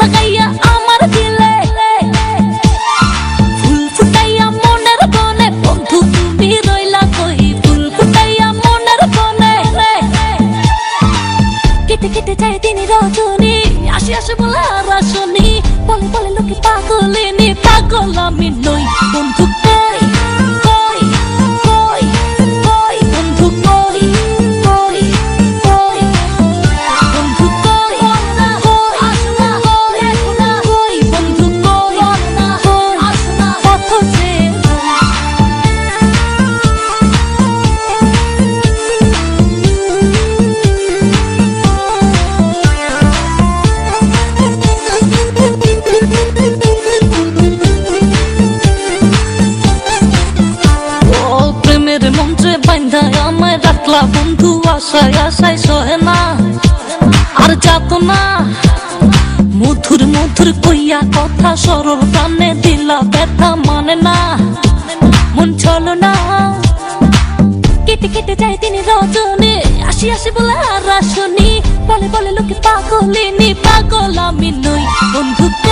লাগাইয়া আমার দিলে। ফুল ফুটাইয়া মনের বনে, বন্ধু তুমি রইলা কই? ফুল ফুটাইয়া মনের বনে। কেটে কেটে যায় তিনি রজনী, আসে বলে আর আসনি। বলে বলে লোকে পাগলিনি, পাগল আমি নই। মন্ত্রে বান্ধায় আমায় রাখলা বন্ধু, আশায় আশায় সহে না। আর যাত না। মধুর মধুর কইয়া কথা সরল প্রাণে দিলা ব্যথা মানে না। মন চলো না। কেটে কেটে যায় তিনি রজনী, আসি আসি বলে আর আসনি। বলে বলে লোকে পাগলিনি, পাগল আমি নই। বন্ধু